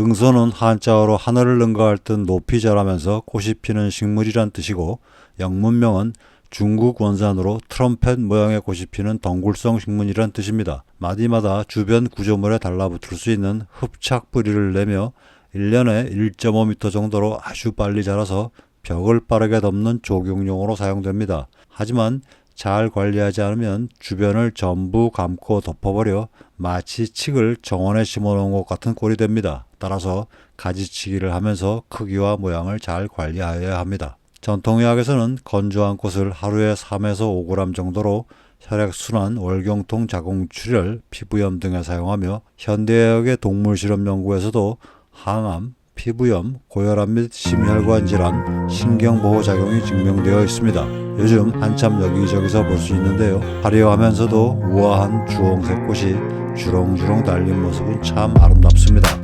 능선은 한자어로 하늘을 능가할 듯 높이 자라면서 꽃이 피는 식물이란 뜻이고 영문명은 중국 원산으로 트럼펫 모양의 꽃이 피는 덩굴성 식물이란 뜻입니다. 마디마다 주변 구조물에 달라붙을 수 있는 흡착 뿌리를 내며 1년에 1.5m 정도로 아주 빨리 자라서 벽을 빠르게 덮는 조경용으로 사용됩니다. 하지만 잘 관리하지 않으면 주변을 전부 감고 덮어버려 마치 칡을 정원에 심어놓은 것 같은 꼴이 됩니다. 따라서 가지치기를 하면서 크기와 모양을 잘 관리하여야 합니다. 전통의학에서는 건조한 꽃을 하루에 3에서 5g 정도로 혈액순환, 월경통, 자궁 출혈, 피부염 등에 사용하며 현대의학의 동물 실험 연구에서도 항암, 피부염, 고혈압 및 심혈관 질환, 신경보호 작용이 증명되어 있습니다. 요즘 한참 여기저기서 볼 수 있는데요. 화려하면서도 우아한 주홍색 꽃이 주렁주렁 달린 모습은 참 아름답습니다.